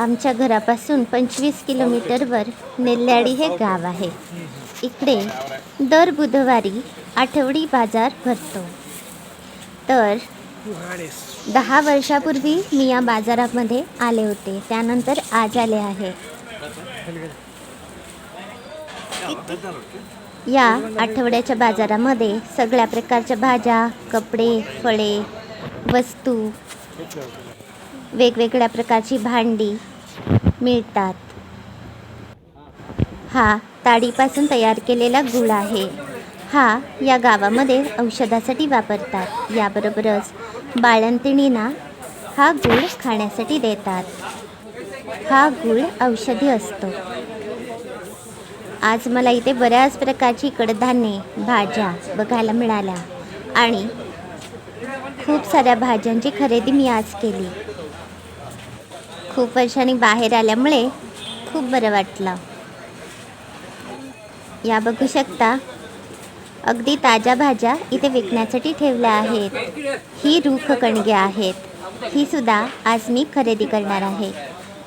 आमच्या घरापासून पंचवीस किलोमीटरवर नेल्ल्याडी हे गाव आहे. इकडे दर बुधवारी आठवडी बाजार भरतो. तर दहा वर्षापूर्वी मी या बाजारामध्ये आले होते. त्यानंतर आज आले आहे. या आठवड्याच्या बाजारामध्ये सगळ्या प्रकारच्या भाज्या कपडे फळे वस्तू वेगवेगळ्या प्रकारची भांडी मिळतात. हा ताडीपासून तयार केलेला गुळ आहे. हा या गावामध्ये औषधासाठी वापरतात. याबरोबरच बाळंतिणींना हा गुळ खाण्यासाठी देतात. हा गुळ औषधी असतो. आज मला इथे बऱ्याच प्रकारची कडधान्ये भाज्या बघायला मिळाल्या आणि खूप साऱ्या भाज्यांची खरेदी मी आज केली. खूप वर्षांनी बाहेर आल्यामुळे खूप बरं वाटलं. या बघू शकता अगदी ताज्या भाज्या इथे विकण्यासाठी ठेवल्या आहेत. ही रूख कणगे आहेत. ही सुद्धा आज मी खरेदी करणार आहे.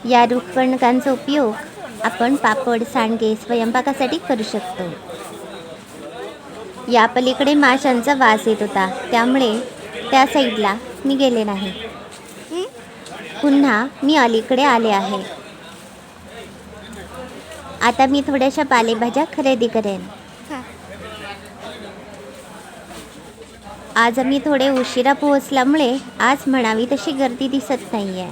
या रूख कणकांचा उपयोग आपण पापड सांडगे स्वयंपाकासाठी करू शकतो. या पलीकडे माशांचा वास येत होता. त्यामुळे त्या साईडला मी गेले नाही. पुन्हा मी अलीकडे आले आहे. आता मी थोड्याशा पालेभाज्या खरेदी करेन. आज आम्ही थोडे उशिरा पोहोचल्यामुळे आज म्हणावी तशी गर्दी दिसत नाही आहे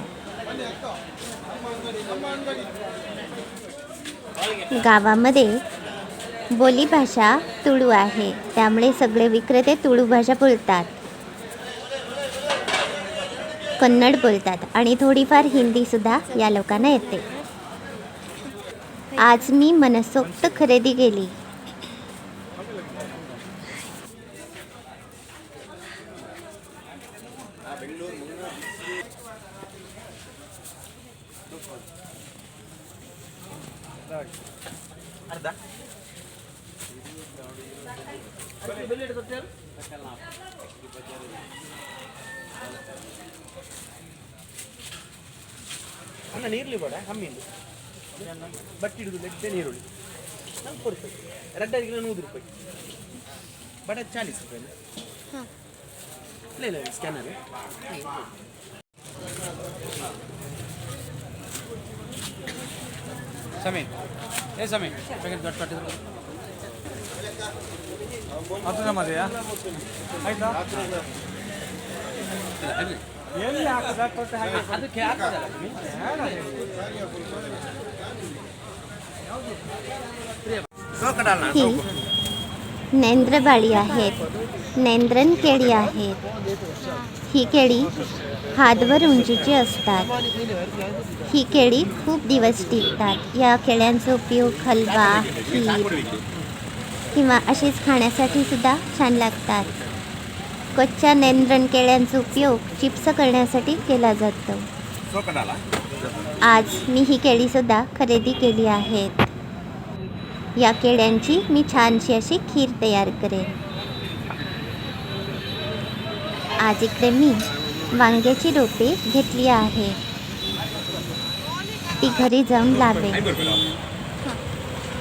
गावामध्ये बोलीभाषा तुळू आहे. त्यामुळे सगळे विक्रेते तुळू भाषा बोलतात कन्नड बोलतात आणि थोडीफार हिंदीसुद्धा या लोकांना येते. आज मी मनसोक्त खरेदी केली. ಅಣ್ಣ, ನೀರ್ಲಿ ಬೇಡ ಹಮ್ಮಿಂದು ಬಟ್ಟೆ ಹಿಡಿದು ಲೆಕ್ಕ ನೀರುಳ್ಳಿ. ನಂಗೆ ಕೊಡ್ತೇವೆ ರೆಡ್ ಆಗಿ ನೂರು ರೂಪಾಯಿ. ಬಡ ಚಾಲೀಸ್ ರೂಪಾಯಿ ಇಲ್ಲ ಇಲ್ಲ ಸ್ಕ್ಯಾನರ್ ಸಮೀನ್ ಏ ಸಮೀನ್ ದೊಡ್ಡ ಕಟ್ಟಿದ್ರು. ಹತ್ತು ನಮ್ಮದೆಯಾ ಆಯ್ತಾ ಎಲ್ಲಿ ಹಾಕದ ಕೊಟ್ಟು ಹಾಗೆ ಅದಕ್ಕೆ ಹಾಕ್ತದಲ್ಲ ही नेंद्रबाळी आहेत नेंद्रन केळी आहेत ही केळी हातभर उंचीची असतात ही केळी खूप दिवस टिकतात या केळ्यांचा उपयोग हलवा खीर किंवा अशीच खाण्यासाठी सुद्धा छान लागतात. कच्च्या नेंद्रन केळ्यांचा उपयोग चिप्स करण्यासाठी केला जातो. आज मी ही केळीसुद्धा खरेदी केली आहेत या केळ्यांची मी छानशी अशी खीर तयार करेन. आज इकडे मी वांग्याची रोपे घेतली आहे. ती घरी जाऊन लावेन.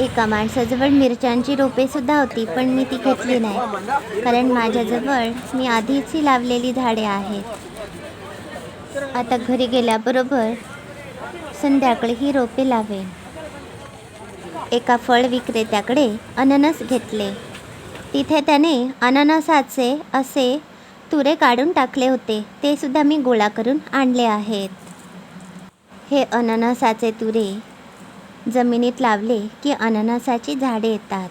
एका माणसाजवळ मिरच्यांची रोपे सुद्धा होती पण मी ती घेतली नाही. कारण माझ्याजवळ मी आधीची लावलेली झाडे आहेत. आता घरी गेल्याबरोबर संध्याकाळी ही रोपे लावेन. एका फळ विक्रेत्याकडे अननस घेतले. तिथे त्याने अननसाचे असे तुरे काढून टाकले होते. ते सुद्धा मी गोळा करून आणले आहेत. हे अननसाचे तुरे जमिनीत लावले की अननसाची झाडे येतात.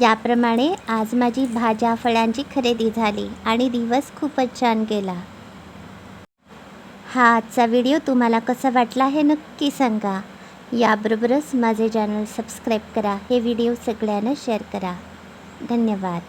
याप्रमाणे आज माझी भाज्या फळांची खरेदी झाली आणि दिवस खूपच छान गेला. हा आजचा व्हिडिओ तुम्हाला कसा वाटला हे नक्की सांगा. याबरोबरच माझे चॅनल सबस्क्राईब करा हे व्हिडिओ सगळ्यांना शेअर करा. धन्यवाद.